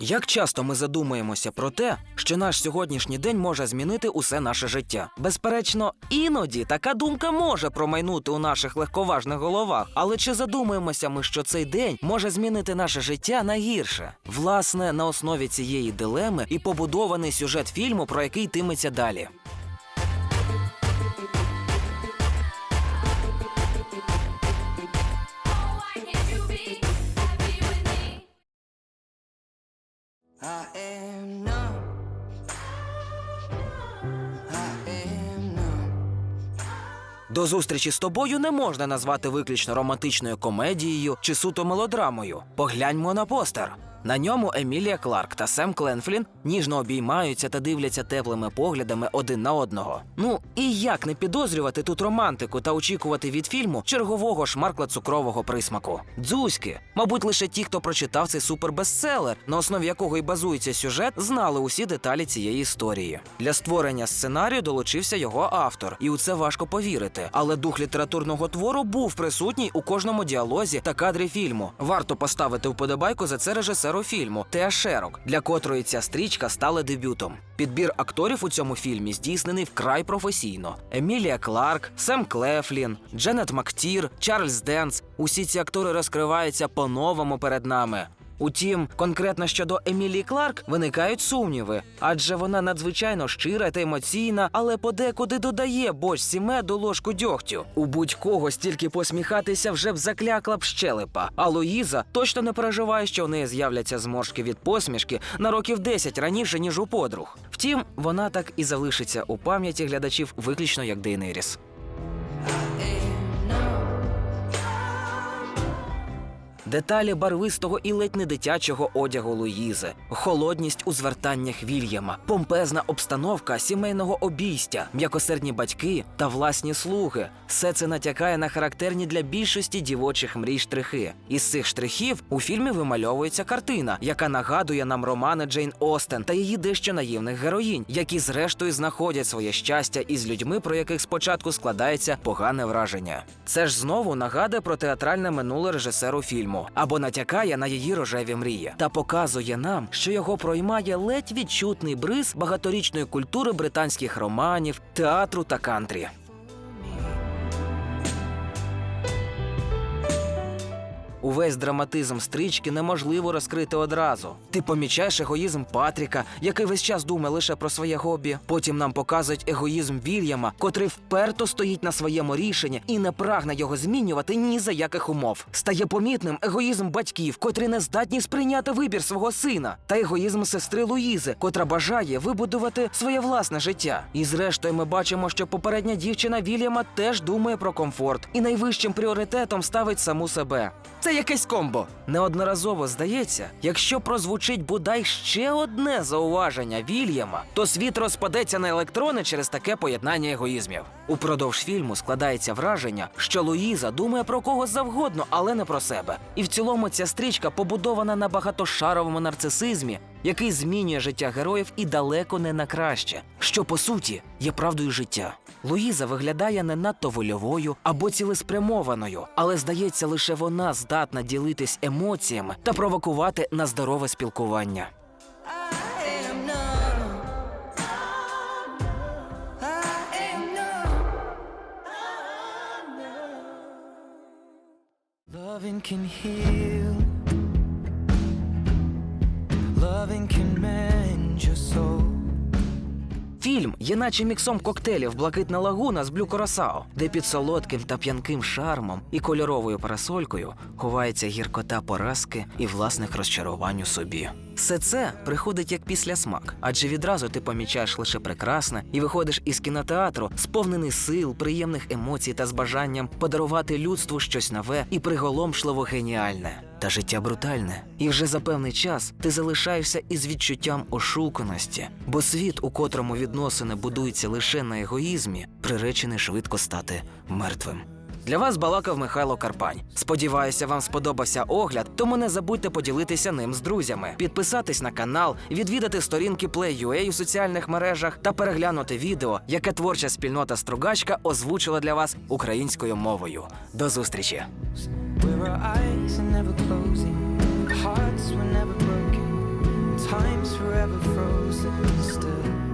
Як часто ми задумуємося про те, що наш сьогоднішній день може змінити усе наше життя? Безперечно, іноді така думка може промайнути у наших легковажних головах, але чи задумуємося ми, що цей день може змінити наше життя на гірше? Власне, на основі цієї дилеми і побудований сюжет фільму, про який йтиметься далі. Am numb. I am numb. До зустрічі з тобою не можна назвати виключно романтичною комедією чи суто мелодрамою. Погляньмо на постер. На ньому Емілія Кларк та Сем Кленфлін ніжно обіймаються та дивляться теплими поглядами один на одного. Ну і як не підозрювати тут романтику та очікувати від фільму чергового шмаркла цукрового присмаку? Дзузьки, мабуть, лише ті, хто прочитав цей супербестселер, на основі якого й базується сюжет, знали усі деталі цієї історії. Для створення сценарію долучився його автор, і у це важко повірити. Але дух літературного твору був присутній у кожному діалозі та кадрі фільму. Варто поставити вподобайку за це режисеру фільму Теа Шерок, для котрої ця стрічка стала дебютом. Підбір акторів у цьому фільмі здійснений вкрай професійно: Емілія Кларк, Сем Клефлін, Дженет Мактір, Чарльз Денс. Усі ці актори розкриваються по-новому перед нами. Утім, конкретно щодо Емілії Кларк виникають сумніви, адже вона надзвичайно щира та емоційна, але подекуди додає бочці меду ложку дьогтю. У будь-кого стільки посміхатися вже б заклякла б щелепа. А Луїза точно не переживає, що в неї з'являться зморшки від посмішки на років 10 раніше, ніж у подруг. Втім, вона так і залишиться у пам'яті глядачів виключно як Дейнеріс. Деталі барвистого і ледь не дитячого одягу Луїзи, холодність у звертаннях Вільяма, помпезна обстановка сімейного обійстя, м'якосердні батьки та власні слуги. Все це натякає на характерні для більшості дівочих мрій штрихи. Із цих штрихів у фільмі вимальовується картина, яка нагадує нам романи Джейн Остен та її дещо наївних героїнь, які зрештою знаходять своє щастя із людьми, про яких спочатку складається погане враження. Це ж знову нагадує про театральне минуле режисеру фільму або натякає на її рожеві мрії та показує нам, що його проймає ледь відчутний бриз багаторічної культури британських романів, театру та кантрі. Увесь драматизм стрічки неможливо розкрити одразу. Ти помічаєш егоїзм Патріка, який весь час думає лише про своє хобі. Потім нам показують егоїзм Вільяма, котрий вперто стоїть на своєму рішенні і не прагне його змінювати ні за яких умов. Стає помітним егоїзм батьків, котрі не здатні сприйняти вибір свого сина, та егоїзм сестри Луїзи, котра бажає вибудувати своє власне життя. І зрештою, ми бачимо, що попередня дівчина Вільяма теж думає про комфорт і найвищим пріоритетом ставить саму себе. Це якесь комбо. Неодноразово здається, якщо прозвучить бодай ще одне зауваження Вільяма, то світ розпадеться на електрони через таке поєднання егоїзмів. Упродовж фільму складається враження, що Луїза думає про кого завгодно, але не про себе. І в цілому ця стрічка побудована на багатошаровому нарцисизмі, який змінює життя героїв і далеко не на краще, що по суті є правдою життя. Луїза виглядає не надто вольовою або цілеспрямованою, але здається, лише вона здатна ділитись емоціями та провокувати на здорове спілкування. Loving can heal. Фільм є наче міксом коктейлів Блакитна лагуна з Блю Коросао, де під солодким та п'янким шармом і кольоровою парасолькою ховається гіркота поразки і власних розчарувань у собі. Все це приходить як післясмак, адже відразу ти помічаєш лише прекрасне і виходиш із кінотеатру, сповнений сил, приємних емоцій та з бажанням подарувати людству щось нове і приголомшливо геніальне. Та життя брутальне, і вже за певний час ти залишаєшся із відчуттям ошуканості, бо світ, у котрому відносини будуються лише на егоїзмі, приречений швидко стати мертвим. Для вас балакав Михайло Карпань. Сподіваюся, вам сподобався огляд, тому не забудьте поділитися ним з друзями, підписатись на канал, відвідати сторінки Play.ua у соціальних мережах та переглянути відео, яке творча спільнота Стругачка озвучила для вас українською мовою. До зустрічі! Time's forever frozen.